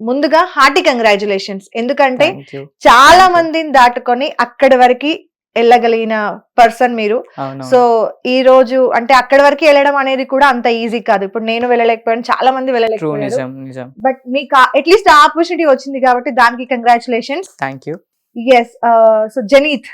ముందుగా hearty congratulations ఎందుకంటే. చాలా. మందిని దాటుకొని అక్కడి వరకు వెళ్ళగలిగిన పర్సన్ మీరు. సో ఈ రోజు అంటే అక్కడి వరకు వెళ్ళడం అనేది కూడా అంత ఈజీ కాదు. ఇప్పుడు నేను వెళ్ళలేకపోయాను చాలా మంది వెళ్ళలేకపోయారు. బట్ మీకు అట్లీస్ట్ ఆపర్చునిటీ వచ్చింది కాబట్టి దానికి congratulations thank you yes so Janeeth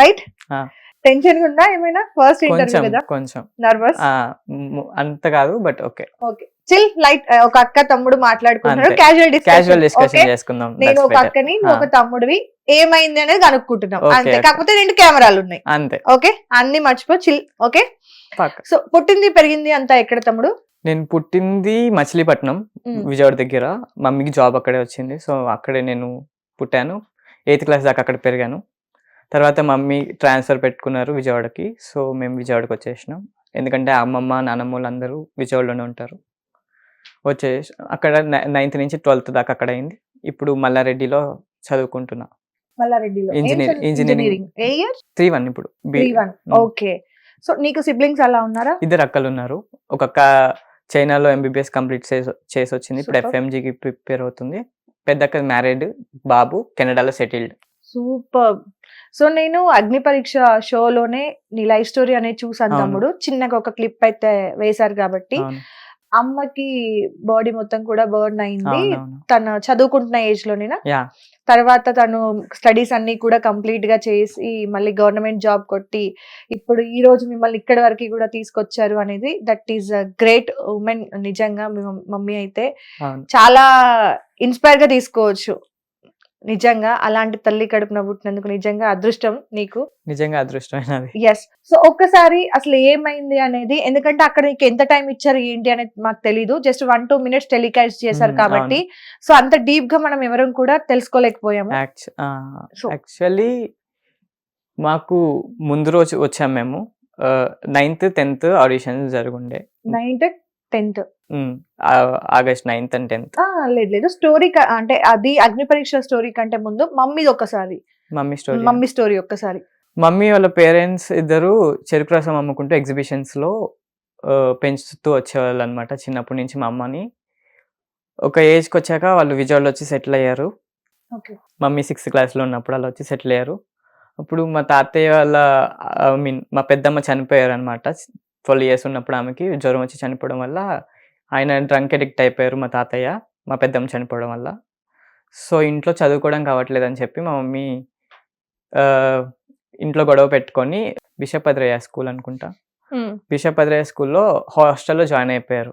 right. Tension ఉందా ఏమైనా? ఫస్ట్ ఇంటర్వ్యూ కదా? కొంచెం. నర్వస్ అంత కాదు but okay okay chill light ఒక అక్క తమ్ముడు మాట్లాడుకుంటున్నారు. క్యాజువల్ క్యాజువల్ డిస్కషన్ చేసుకుందాం. నేను ఒక. అక్కని ఒక తమ్ముడివి. ఏమైంది అనేది కనుక్కుంటున్నాం. అంతే. కాకపోతే రెండు కెమెరాలు ఉన్నాయి. అంతే. ఓకే అన్ని మర్చిపో చిల్ ఓకే సో పుట్టింది పెరిగింది అంతా ఎక్కడ తమ్ముడు? నేను పుట్టింది మచిలీపట్నం మ్మ్. విజయవాడ దగ్గర. మమ్మీకి జాబ్ అక్కడే వచ్చింది. సో అక్కడే నేను పుట్టాను. ఎయిత్ క్లాస్ దాకా అక్కడ పెరిగాను. తర్వాత మమ్మీ ట్రాన్స్ఫర్ పెట్టుకున్నారు విజయవాడకి. సో మేము విజయవాడకి వచ్చేసినాం. ఎందుకంటే అమ్మమ్మ నాన్నమ్మ వాళ్ళు అందరూ విజయవాడలోనే ఉంటారు. వచ్చేసి అక్కడ నైన్త్ నుంచి ట్వెల్త్ దాకా అక్కడ అయింది. ఇప్పుడు మల్లారెడ్డిలో చదువుకుంటున్నా. ఏ ఇయర్? త్రీ వన్ ఇప్పుడు. ఓకే. సో నీకు సిబ్లింగ్స్ అలా ఉన్నారా? ఇద్దరు అక్కలు ఉన్నారు. ఒక అక్క చైనాలో ఎంబీబీఎస్ కంప్లీట్ చేసి చేసి వచ్చింది. ఇప్పుడు. ఎఫ్ఎంజీకి ప్రిపేర్ అవుతుంది. పెద్ద అక్క మ్యారీడ్ బాబు కెనడాలో సెటిల్డ్. సూపర్. సో నేను అగ్ని పరీక్ష షోలోనే నీ లైఫ్ స్టోరీ అనేది చూసాను. తమ్ముడు. చిన్నగా ఒక క్లిప్ అయితే వేశారు కాబట్టి అమ్మకి బాడీ మొత్తం కూడా బర్న్ అయింది. తను చదువుకుంటున్న ఏజ్ లోనేనా తర్వాత తను స్టడీస్ అన్ని కూడా కంప్లీట్గా చేసి మళ్ళీ గవర్నమెంట్ జాబ్ కొట్టి ఇప్పుడు ఈ రోజు మిమ్మల్ని ఇక్కడి వరకు కూడా తీసుకొచ్చారు అనేది దట్ ఈస్ గ్రేట్ ఉమెన్ నిజంగా మీ మమ్- మమ్మీ అయితే చాలా ఇన్స్పైర్గా తీసుకోవచ్చు. నిజంగా అలాంటి తల్లి కడుపున పుట్టినందుకు నిజంగా అదృష్టం నీకు? నిజంగా అదృష్టమైనది. ఎస్ సో ఒక్కసారి అసలు ఏమైంది అనేది ఎందుకంటే అక్కడ నీకు ఎంత టైం ఇచ్చారు ఏంటి అనేది మాకు తెలీదు. Just one two minutes telecast చేశారు మ్మ్, కాబట్టి. సో అంత డీప్గా మనం ఎవరం కూడా తెలుసుకోలేకపోయాము. యాక్చువల్లీ మాకు ముందు రోజు వచ్చాం మేము. Ninth tenth audition జరుగుండే. Ninth tenth August ninth and tenth. లేదు లేదు. స్టోరీ అంటే అది అగ్ని పరీక్ష స్టోరీ కంటే ముందు మమ్మీ ఒక్కసారి. Mummy story. మమ్మీ స్టోరీ ఒక్కసారి. మమ్మీ వాళ్ళ పేరెంట్స్ ఇద్దరు చెరుకు రసం అమ్ముకుంటూ ఎగ్జిబిషన్స్లో ఆ, పెంచుతూ వచ్చేవాళ్ళు అనమాట చిన్నప్పటి నుంచి మా అమ్మని. ఒక ఏజ్కి వచ్చాక వాళ్ళు విజయవాడలో వచ్చి సెటిల్ అయ్యారు. మమ్మీ సిక్స్త్ క్లాస్లో ఉన్నప్పుడు అలా వచ్చి సెటిల్ అయ్యారు. అప్పుడు మా తాతయ్య వాళ్ళ ఐ మీన్ మా పెద్దమ్మ చనిపోయారు అనమాట ట్వెల్వ్ ఇయర్స్ ఉన్నప్పుడు ఆమెకి జ్వరం వచ్చి చనిపోవడం వల్ల ఆయన డ్రంక్ ఎడిక్ట్ అయిపోయారు మా తాతయ్య. మా పెద్దమ్మ చనిపోవడం వల్ల. సో ఇంట్లో చదువుకోవడం కావట్లేదు అని చెప్పి మా మమ్మీ ఇంట్లో గొడవ పెట్టుకొని బిషపద్రయ్య స్కూల్ అనుకుంటా. బిషపద్రయ్య స్కూల్లో హాస్టల్లో జాయిన్ అయిపోయారు.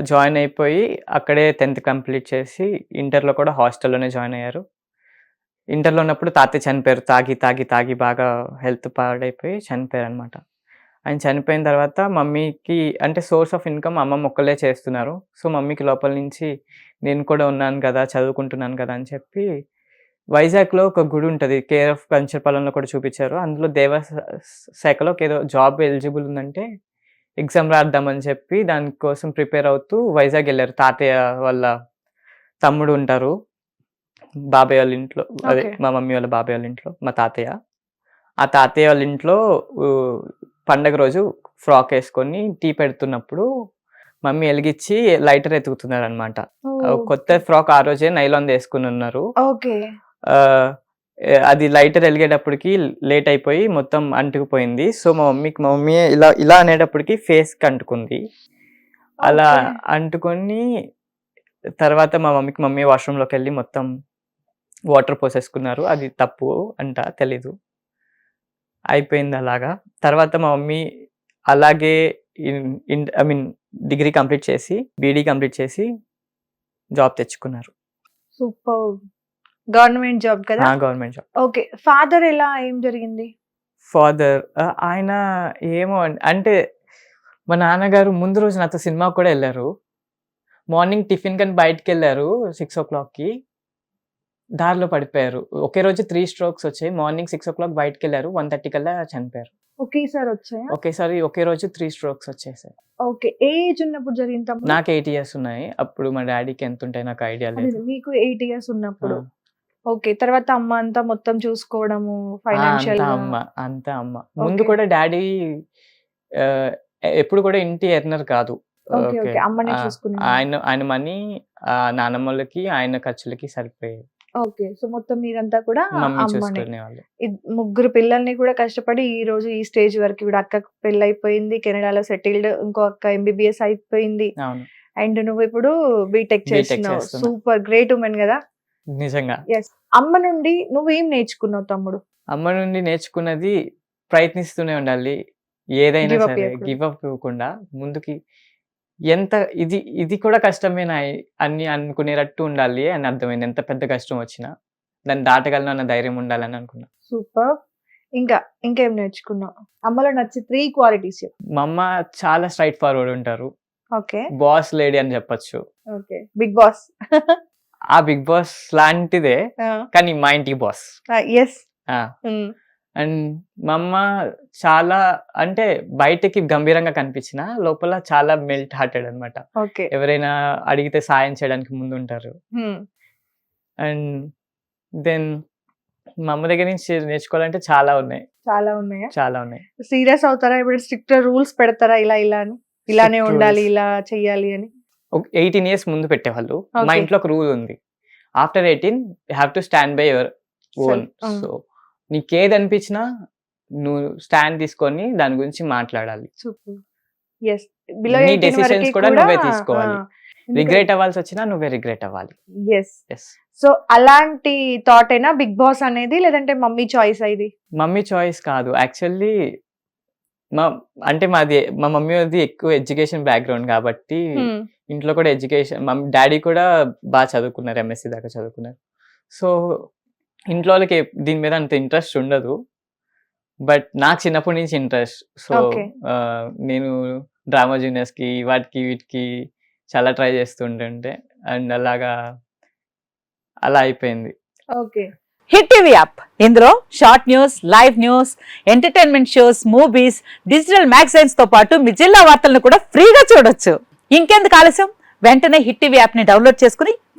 జాయిన్ అయిపోయి అక్కడే టెన్త్ కంప్లీట్ చేసి ఇంటర్లో కూడా హాస్టల్లోనే జాయిన్ అయ్యారు. ఇంటర్లో ఉన్నప్పుడు తాతయ్య చనిపోయారు. తాగి తాగి తాగి బాగా హెల్త్ పాడైపోయి చనిపోయారు అనమాట ఆయన చనిపోయిన తర్వాత మమ్మీకి అంటే సోర్స్ ఆఫ్ ఇన్కమ్ అమ్మమ్మ ఒక్కలే చేస్తున్నారు. సో మమ్మీకి లోపల నుంచి నేను కూడా ఉన్నాను కదా చదువుకుంటున్నాను కదా అని చెప్పి వైజాగ్లో ఒక గుడి ఉంటుంది. కేర్ ఆఫ్ కంచర్పాలెంలో కూడా చూపించారు. అందులో దేవ శాఖలో ఏదో జాబ్ ఎలిజిబుల్ ఉందంటే ఎగ్జామ్ రాద్దామని చెప్పి దానికోసం ప్రిపేర్ అవుతూ వైజాగ్ వెళ్ళారు. తాతయ్య వాళ్ళ తమ్ముడు ఉంటారు. బాబాయ్ వాళ్ళ ఇంట్లో అదే. మా మమ్మీ వాళ్ళ బాబాయ్ వాళ్ళ ఇంట్లో మా తాతయ్య. ఆ తాతయ్య వాళ్ళ ఇంట్లో పండగ రోజు ఫ్రాక్ వేసుకొని టీ పెడుతున్నప్పుడు మమ్మీ వెలిగించి లైటర్ ఎతుకుతున్నారు అనమాట కొత్త ఫ్రాక్ ఆ రోజే నైలాన్ వేసుకుని ఉన్నారు. అది లైటర్ వెలిగేటప్పటికి లేట్ అయిపోయి మొత్తం అంటుకుపోయింది. సో మా మమ్మీకి మా మమ్మీ ఇలా ఇలా అనేటప్పటికి ఫేస్కి అంటుకుంది అలా. అంటుకొని తర్వాత మా మమ్మీకి మమ్మీ వాష్రూమ్లోకి వెళ్ళి మొత్తం వాటర్ పోసేసుకున్నారు. అది తప్పు అంట తెలీదు. అయిపోయింది అలాగా. తర్వాత మా మమ్మీ అలాగే ఐ మీన్ డిగ్రీ కంప్లీట్ చేసి బీడీ కంప్లీట్ చేసి జాబ్ తెచ్చుకున్నారు. సూపర్. గవర్నమెంట్ జాబ్ కదా? Government job. ఓకే. ఫాదర్ ఎలా ఏం జరిగింది? ఫాదర్ ఆయన ఏమో అంటే మా నాన్నగారు ముందు రోజు నాతో సినిమా కూడా వెళ్ళారు. మార్నింగ్ టిఫిన్ కానీ బయటకు వెళ్ళారు సిక్స్ ఓ క్లాక్కి. దారిలో పడిపోయారు. ఒకే రోజు త్రీ స్ట్రోక్స్ వచ్చాయి. మార్నింగ్ సిక్స్ ఓ క్లాక్ బయటకు వెళ్ళారు వన్ థర్టీ కల్లా చనిపోయారు. ఒకేసారి వచ్చాయా? ఒకేసారి ఒకే రోజు త్రీ స్ట్రోక్స్ వచ్చేసాయి ఓకే. ఏజ్ ఉన్నప్పుడు జరిగింది తమ్ముడు? నాకు ఎయిట్ ఇయర్స్ ఉన్నాయి. అప్పుడు మా డాడీకి ఎంత ఉంటాయి నాకు ఐడియా లేదు. మీకు ఎయిట్ ఇయర్స్ ఉన్నప్పుడు. ఓకే. తర్వాత అమ్మ అంతా మొత్తం చూసుకోవడము ఫైనాన్షియల్ అమ్మ అంతా అమ్మ. ముందు. కూడా డాడీ ఎప్పుడు కూడా ఇంటి ఎర్నర్ కాదు. ఆయన ఆయన మనీ నానమ్మలకి ఆయన ఖర్చులకి సరిపోయేది ఓకే. సో మొత్తం మీరంతా కూడా మమ్మీ అమ్మనే. ఇద్- ముగ్గురు పిల్లల్ని కూడా కష్టపడి ఈ రోజు ఈ స్టేజ్ వరకు కూడా అక్కకు పెళ్ళి అయిపోయింది కెనడాలో సెటిల్డ్ ఇంకో అక్క ఎంబీబీఎస్ అయిపోయింది. అవును. అండ్ నువ్వు ఇప్పుడు బీటెక్ B.Tech చేస్తున్నావు. చేస్తున్నా. సూపర్ గ్రేట్ ఉమెన్ కదా? నిజంగా. అమ్మ నుండి నువ్వేం నేర్చుకున్నావు తమ్ముడు? అమ్మ నుండి నేర్చుకున్నది ప్రయత్నిస్తూనే ఉండాలి. ఏదైనా Give up సరే చేయకూడదు. గివ్ అప్ ఇవ్వకుండా ముందుకి ఎంత ఇది ఇది కూడా కష్టమేనా అన్ని అనుకునేటట్టు ఉండాలి అని అర్థమైంది. ఎంత పెద్ద కష్టం వచ్చినా. దాన్ని దాటగలను అన్న ధైర్యం ఉండాలని అనుకున్నా. సూపర్. ఇంకా ఇంకేం నేర్చుకున్నావు? అమ్మలో నచ్చి త్రీ క్వాలిటీస్ మా అమ్మ చాలా స్ట్రైట్ ఫార్వర్డ్ ఉంటారు. ఓకే. బాస్ లేడీ అని చెప్పొచ్చు. ఓకే. బిగ్ బాస్ ఆ బిగ్ బాస్ లాంటిదే కానీ మా ఇంటికి బాస్ ఎస్ అండ్ మా అమ్మ చాలా అంటే బయటకి గంభీరంగా కనిపించిన లోపల చాలా మెల్ట్ హార్టెడ్ అన్నమాట. ఓకే. ఎవరైనా అడిగితే సాయం చేయడానికి ముందు ఉంటారు అండ్ దెన్ మా అమ్మ దగ్గర నుంచి నేర్చుకోవాలంటే చాలా ఉన్నాయి. చాలా ఉన్నాయా? చాలా ఉన్నాయి. సీరియస్ అవుతారా? ఇప్పుడు స్ట్రిక్ట్ రూల్స్ పెడతారా? ఇలా ఇలా అని? ఇలానే ఉండాలి. ఇలా చెయ్యాలి అని? ఎయిటీన్ ఇయర్స్ ముందు పెట్టేవాళ్ళు. మా. ఇంట్లో ఒక రూల్ ఉంది. After eighteen have to stand by your own. So నీకేది అనిపించినా నువ్వు స్టాండ్ తీసుకొని దాని గురించి మాట్లాడాలి. నీ decisions కూడా నువ్వే తీసుకోవాలి. రిగ్రెట్ అవ్వాల్సి వచ్చినా నువ్వే రిగ్రెట్ అవ్వాలి. సో అలాంటి థాట్ అయినా బిగ్ బాస్ అనేది లేదంటే మమ్మీ చాయిస్ ఇది? మమ్మీ చాయిస్ కాదు. యాక్చువల్లీ మా అంటే మాది మా మమ్మీ అది ఎక్కువ ఎడ్యుకేషన్ బ్యాక్గ్రౌండ్ కాబట్టి Hmm. ఇంట్లో కూడా ఎడ్యుకేషన్ మా డాడీ కూడా బాగా చదువుకున్నారు ఎంఎస్సి దాకా చదువుకున్నారు. సో ఇంట్లో వాళ్ళకి దీని మీద అంత ఇంట్రెస్ట్ ఉండదు. బట్ నాకు చిన్నప్పటి నుంచి ఇంట్రెస్ట్. సో. నేను డ్రామా జూనియర్స్కి వాటికి వీటికి చాలా ట్రై చేస్తుంటుంటే అండ్ అలాగా అలా అయిపోయింది. ఓకే. Hit TV app. ఇందులో short news live news entertainment shows movies digital మ్యాగజైన్స్తో పాటు మీ జిల్లా వార్తలను కూడా ఫ్రీగా చూడొచ్చు. ఇంకెందుకు ఆలస్యం? వెంటనే హిట్ టీవీ యాప్ని డౌన్లోడ్ చేసుకుని